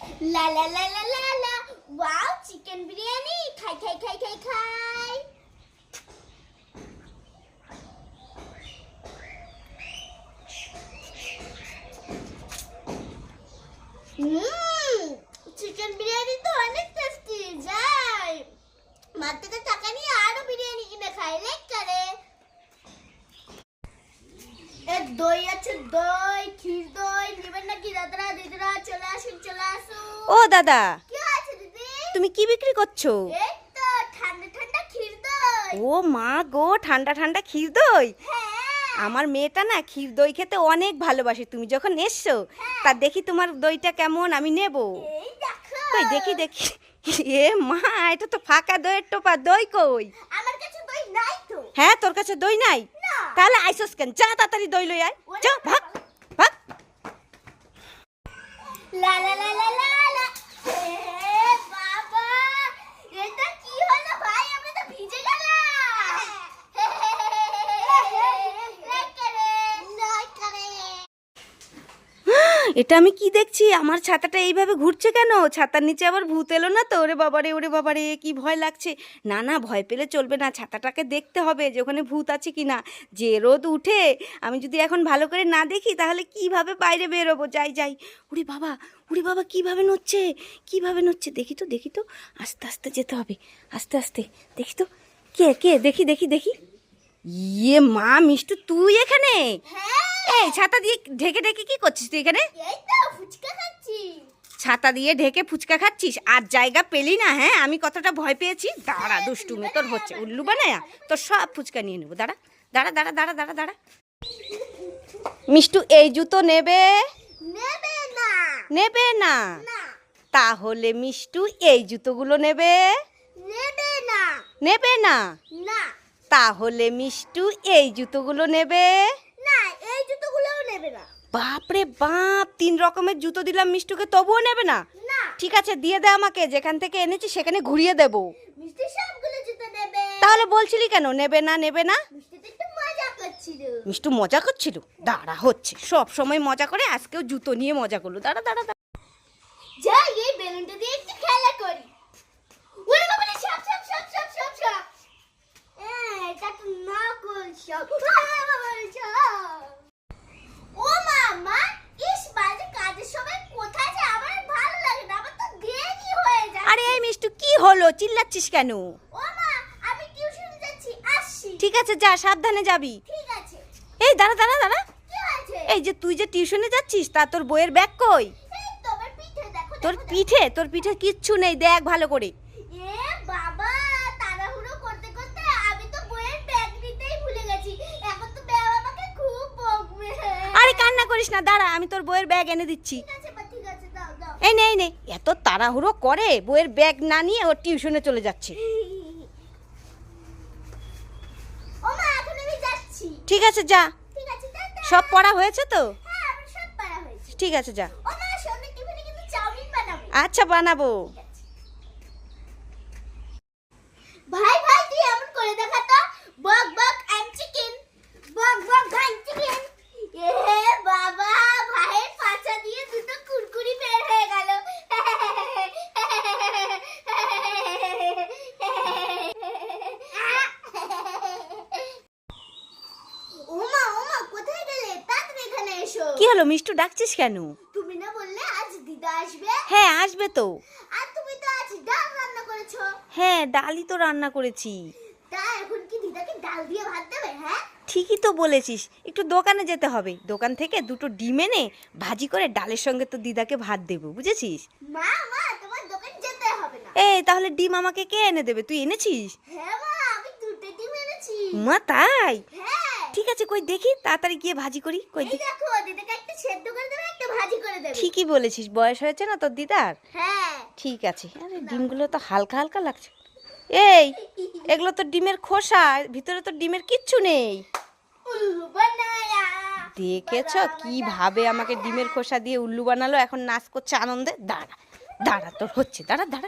লা লা লা লা লা লা ওয়াও চিকেন বিরিয়ানি খাই খাই খাই খাই খাই হুম চিকেন বিরিয়ানি তো অনেক টেস্টি যাই মার থেকে টাকা নিয়ে আরও বিরিয়ানি কিনে খাই লাইক করে এ দই দই ক্ষীর দই নেবেন নাকি দাদারা দিদিরা চলে আসুন চলে আসুন। ও দাদা। কি আছে দিদি? তুমি কি বিক্রি করছ? এই তো ঠান্ডা ঠান্ডা ক্ষীর দই। ও মা গো ঠান্ডা ঠান্ডা ক্ষীর দই? হ্যাঁ। আমার মেয়েটা না ক্ষীর দই খেতে অনেক ভালোবাসে। তুমি যখন এসছো তা দেখি তোমার দইটা কেমন আমি নেব। এই দেখো। কই দেখি দেখি। এ মা এটা তো ফাঁকা দইয়ের টোপা দই কই? আমার কাছে দই নাই তো। হ্যাঁ তোর কাছে দই নাই? তাহলে আইসস কেন? যা তাড়াতাড়ি দই লই আয়। যা ভাগ ভাগ। লা লা লা লা লা লা এ বাবা এটা কি হলো ভাই আমরা তো ভিজে গেলাম লাইক করে লাইক করে এটা আমি কি দেখছি? আমার ছাতাটা এইভাবে ঘুরছে কেন? ছাতার নিচে আবার ভূত এলো না তো? ওরে বাবারে ওরে বাবারে, কি ভয় লাগছে। না না, ভয় পেলে চলবে না, ছাতাটাকে দেখতে হবে যে ওখানে ভূত আছে কি না যে রোদ উঠে, আমি যদি এখন ভালো করে না দেখি, তাহলে কীভাবে বাইরে বেরোবো? যাই যাই। উড়ি বাবা উড়ি বাবা, কীভাবে নড়ছে? কীভাবে নড়ছে? দেখি তো দেখি তো। আস্তে আস্তে যেতে হবে। আস্তে আস্তে। দেখি তো। কে কে? দেখি দেখি দেখি। ইয়ে মা, মিষ্টু, তুই এখানে? হ্যাঁ এই ছাতা দিয়ে ঢেকে ঢেকে কি করছিস তুই এখানে? ছাতা দিয়ে ঢেকে ফুচকা খাচ্ছিস? আর জায়গা পেলি না হ্যাঁ? আমি কতটা ভয় পেয়েছি। দাঁড়া দুষ্টুমি তোর হচ্ছে। উল্লু বানায়া তোর সব ফুচকা নিয়ে নেব। দাঁড়া দাঁড়া দাঁড়া দাঁড়া দাঁড়া দাঁড়া। মিষ্টু এই জুতো নেবে? নেবে না। নেবে না? না। তাহলে মিষ্টু এই জুতোগুলো নেবে? নেবে না। নেবে না। তাহলে মিষ্টু এই জুতোগুলো নেবে? নেবে না। বাপরে বাপ তিন রকমের জুতো দিলাম মিষ্টুকে তবুও নেবে না? ঠিক আছে দিয়ে দে আমাকে যেখান থেকে এনেছি সেখানে ঘুরিয়ে দেবো। মিষ্টি সবগুলো জুতো নেবে। তাহলে বলছিলি কেন নেবে না নেবে না? মিষ্টি মজা করছিল? দাঁড়া হচ্ছে। সব সময় মজা করে আজকেও জুতো নিয়ে মজা করল। দাঁড়া দাঁড়া দাঁড়া। যাই এই বেলুনটা দিয়ে একটু খেলা করি। ওরে বাবা সব সব সব সব সব সব। এটা তো নকল সব ওরে বাবা রে সব ও মামা ইস বাজে কাজের সময় কোথায় যে আমার আর ভালো লাগে না আমার তো দেরি হয়ে যায় আরে এই মিষ্টু কি হলো চিল্লাচ্ছিস কেন? ঠিক আছে যা সাবধানে যাবি। এই দাঁড়া দাঁড়া দাঁড়া। এই যে তুই যে টিউশনে যাচ্ছিস তা তোর বইয়ের ব্যাগ কই? তোর। পিঠে? তোর পিঠে কিচ্ছু নেই দেখ ভালো করে। আরে কান্না করিস না দাঁড়া আমি তোর বইয়ের ব্যাগ এনে দিচ্ছি ঠিক আছে বা ঠিক আছে দাও দাও এই নে এই নে এত তাড়াহুড়ো করে বইয়ের ব্যাগ না নিয়ে ওর টিউশনে চলে যাচ্ছে। ও ঠিক আছে যা। সব পড়া হয়েছে তো? হ্যাঁ ঠিক আছে যা। ও আচ্ছা বানাবো। ভাই ভাই তুই এমন করে দেখা তো বক বক অ্যান্ড চিকেন বক বক ভাই চিকেন এ বাবা ভাইয়ের পাছা দিয়ে দুটো কুরকুরি বের হয়ে গেল ওমা ওমা কোথায় গেলে তাড়াতাড়ি এখানে এসো। কি হলো মিষ্টু ডাকছিস কেন? তুমি না বললে আজ দিদা আসবে? হ্যাঁ আসবে তো। আর তুমি তো আজ ডাল রান্না করেছ। হ্যাঁ ডালই তো রান্না করেছি। তা এখন কি দিদাকে ডাল দিয়ে ভাত দেবে হ্যাঁ? ঠিকই তো বলেছিস। একটু দোকানে যেতে হবে। দোকান থেকে দুটো ডিম এনে ভাজি করে ডালের সঙ্গে তো দিদাকে ভাত দেবো বুঝেছিস? মা মা তোমার দোকান যেতে হবে না। এই তাহলে ডিম আমাকে কে এনে দেবে? তুই এনেছিস? হ্যাঁ মা আমি দুটো ডিম এনেছি। মা তাই? ঠিক আছে কই দেখি তাড়াতাড়ি গিয়ে ভাজি করি কই দেখি। দেখো দিদাকে একটা সেদ্ধ করে দেবে একটা ভাজি করে দেবে। ঠিকই বলেছিস বয়স হয়েছে না তোর দিদার? হ্যাঁ। ঠিক আছে আরে ডিমগুলো তো হালকা হালকা লাগছে। এই এগুলো তো ডিমের খোসা ভিতরে তো ডিমের কিচ্ছু নেই। দেখেছ কীভাবে আমাকে ডিমের খোসা দিয়ে উল্লু বানালো এখন নাচ করছে আনন্দে। দাঁড়া দাঁড়া তোর হচ্ছে দাঁড়া দাঁড়া।